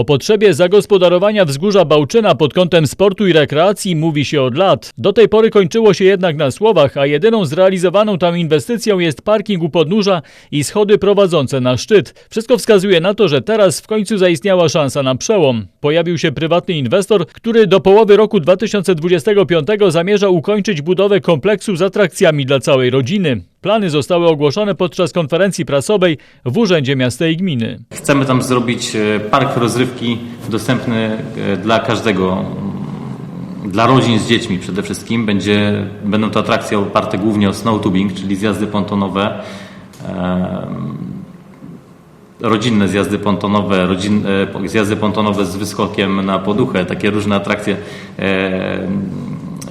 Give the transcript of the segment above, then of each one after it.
O potrzebie zagospodarowania wzgórza Bałczyna pod kątem sportu i rekreacji mówi się od lat. Do tej pory kończyło się jednak na słowach, a jedyną zrealizowaną tam inwestycją jest parking u podnóża i schody prowadzące na szczyt. Wszystko wskazuje na to, że teraz w końcu zaistniała szansa na przełom. Pojawił się prywatny inwestor, który do połowy roku 2025 zamierza ukończyć budowę kompleksu z atrakcjami dla całej rodziny. Plany zostały ogłoszone podczas konferencji prasowej w Urzędzie Miasta i Gminy. Chcemy tam zrobić e, park rozrywki dostępny e, dla każdego, dla rodzin z dziećmi przede wszystkim. Będzie, będą to atrakcje oparte głównie o snowtubing, czyli zjazdy pontonowe, rodzinne zjazdy pontonowe, rodzin, e, zjazdy pontonowe z wyskokiem na poduchę, takie różne atrakcje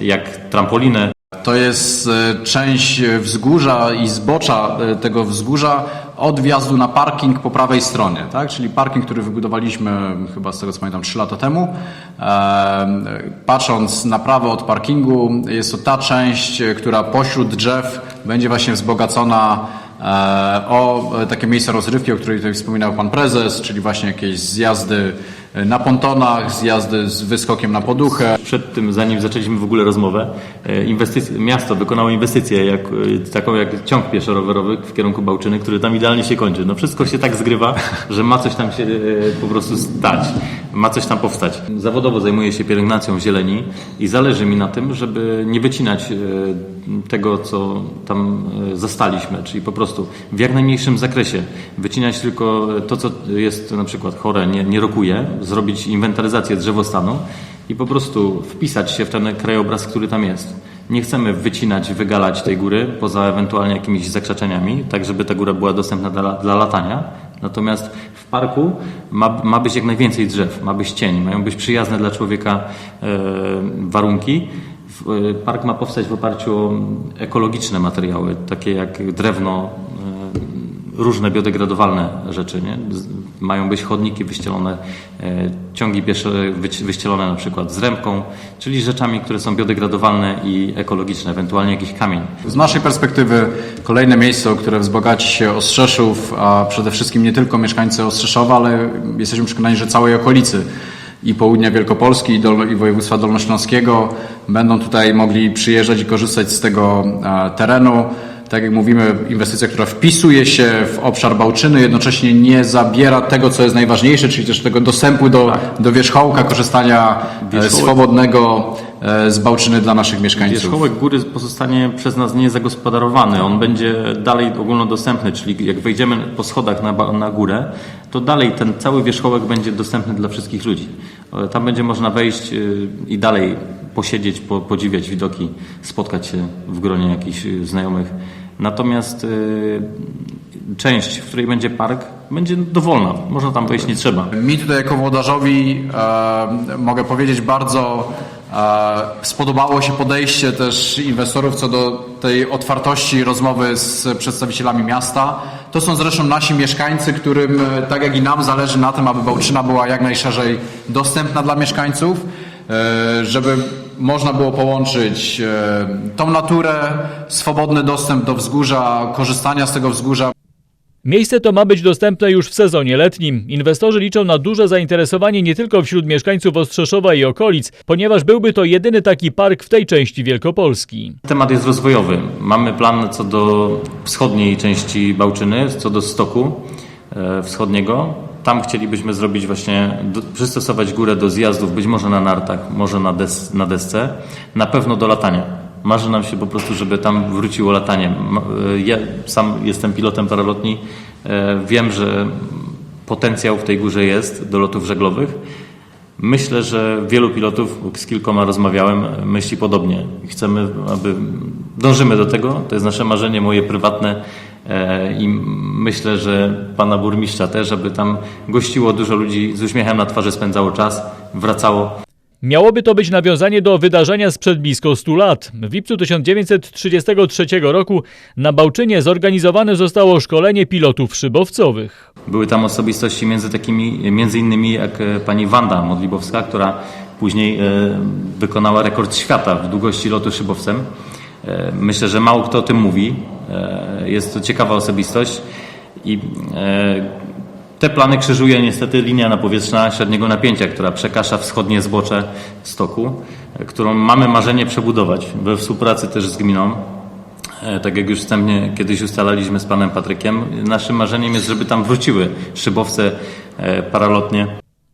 jak trampolinę. To jest e, część wzgórza i zbocza e, tego wzgórza od wjazdu na parking po prawej stronie, tak? czyli parking, który wybudowaliśmy chyba z tego co pamiętam 3 lata temu. Patrząc na prawo od parkingu jest to ta część, e, która pośród drzew będzie właśnie wzbogacona o takie miejsca rozrywki, o których tutaj wspominał Pan Prezes, czyli właśnie jakieś zjazdy na pontonach, zjazdy z wyskokiem na poduchę, Przed tym, zanim zaczęliśmy w ogóle rozmowę, e, miasto wykonało inwestycję jak, e, taką jak ciąg pieszo-rowerowy w kierunku Bałczyny, który tam idealnie się kończy. No wszystko się tak zgrywa, że ma coś tam się e, po prostu stać, ma coś tam powstać. Zawodowo zajmuję się pielęgnacją zieleni i zależy mi na tym, żeby nie wycinać e, tego, co tam e, zastaliśmy, czyli po prostu w jak najmniejszym zakresie wycinać tylko to, co jest na przykład chore, nie, nie rokuje, zrobić inwentaryzację drzewostanu i po prostu wpisać się w ten krajobraz, który tam jest. Nie chcemy wycinać, wygalać tej góry poza ewentualnie jakimiś zakrzaczeniami, tak żeby ta góra była dostępna dla, dla latania. Natomiast w parku ma, ma być jak najwięcej drzew, ma być cień, mają być przyjazne dla człowieka e, warunki. E, Park ma powstać w oparciu o ekologiczne materiały, takie jak drewno, e, różne biodegradowalne rzeczy. Nie? Mają być chodniki wyścielone, e, ciągi piesze wyścielone na przykład z ręką, czyli rzeczami, które są biodegradowalne i ekologiczne, ewentualnie jakiś kamień. Z naszej perspektywy kolejne miejsce, które wzbogaci się Ostrzeszów, a przede wszystkim nie tylko mieszkańcy Ostrzeszowa, ale jesteśmy przekonani, że całej okolicy i południa Wielkopolski i, i województwa dolnośląskiego będą tutaj mogli przyjeżdżać i korzystać z tego e, terenu. Tak jak mówimy, inwestycja, która wpisuje się w obszar Bałczyny, jednocześnie nie zabiera tego, co jest najważniejsze, czyli też tego dostępu do, do wierzchołka, korzystania e, Wierzchołek- swobodnego e, z Bałczyny dla naszych mieszkańców. Wierzchołek góry pozostanie przez nas niezagospodarowany. On będzie dalej ogólnodostępny, czyli jak wejdziemy po schodach na, na górę, to dalej ten cały wierzchołek będzie dostępny dla wszystkich ludzi. E, Tam będzie można wejść i dalej posiedzieć, po, podziwiać widoki, spotkać się w gronie jakichś znajomych. Natomiast y, część, w której będzie park, będzie dowolna. Można tam wejść nie trzeba. Mi tutaj jako włodarzowi e, mogę powiedzieć bardzo e, spodobało się podejście też inwestorów co do tej otwartości rozmowy z przedstawicielami miasta. To są zresztą nasi mieszkańcy, którym e, tak jak i nam zależy na tym, aby Bałczyna była jak najszerzej dostępna dla mieszkańców, żeby można było połączyć e, tą naturę, swobodny dostęp do wzgórza, korzystania z tego wzgórza. Miejsce to ma być dostępne już w sezonie letnim. Inwestorzy liczą na duże zainteresowanie nie tylko wśród mieszkańców Ostrzeszowa i okolic, ponieważ byłby to jedyny taki park w tej części Wielkopolski. Temat jest rozwojowy. Mamy plan co do wschodniej części Bałczyny, co do stoku e, wschodniego. Tam chcielibyśmy zrobić właśnie, przystosować górę do zjazdów, być może na nartach, może na, des, na desce, na pewno do latania. Marzy nam się po prostu, żeby tam wróciło latanie. E, Ja sam jestem pilotem paralotni. E, Wiem, że potencjał w tej górze jest do lotów żeglowych. Myślę, że wielu pilotów, z kilkoma rozmawiałem, myśli podobnie. Chcemy, aby dążymy do tego. To jest nasze marzenie, moje prywatne i myślę, że pana burmistrza też, aby tam gościło dużo ludzi z uśmiechem na twarzy, spędzało czas, wracało. Miałoby to być nawiązanie do wydarzenia sprzed blisko 100 lat. W lipcu 1933 roku na Bałczynie zorganizowane zostało szkolenie pilotów szybowcowych. Były tam osobistości między takimi, między innymi jak e, pani Wanda Modlibowska, która później e, wykonała rekord świata w długości lotu szybowcem. E, Myślę, że mało kto o tym mówi. E, Jest to ciekawa osobistość i e, Te plany krzyżuje niestety linia napowietrzna średniego napięcia, która przekasza wschodnie zbocze stoku, e, którą mamy marzenie przebudować we współpracy też z gminą. Tak jak już wstępnie kiedyś ustalaliśmy z panem Patrykiem, naszym marzeniem jest, żeby tam wróciły szybowce paralotnie.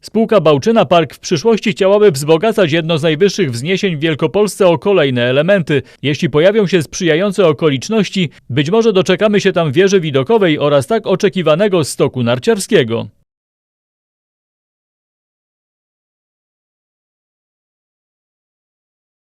Spółka Bałczyna Park w przyszłości chciałaby wzbogacać jedno z najwyższych wzniesień w Wielkopolsce o kolejne elementy. Jeśli pojawią się sprzyjające okoliczności, być może doczekamy się tam wieży widokowej oraz tak oczekiwanego stoku narciarskiego.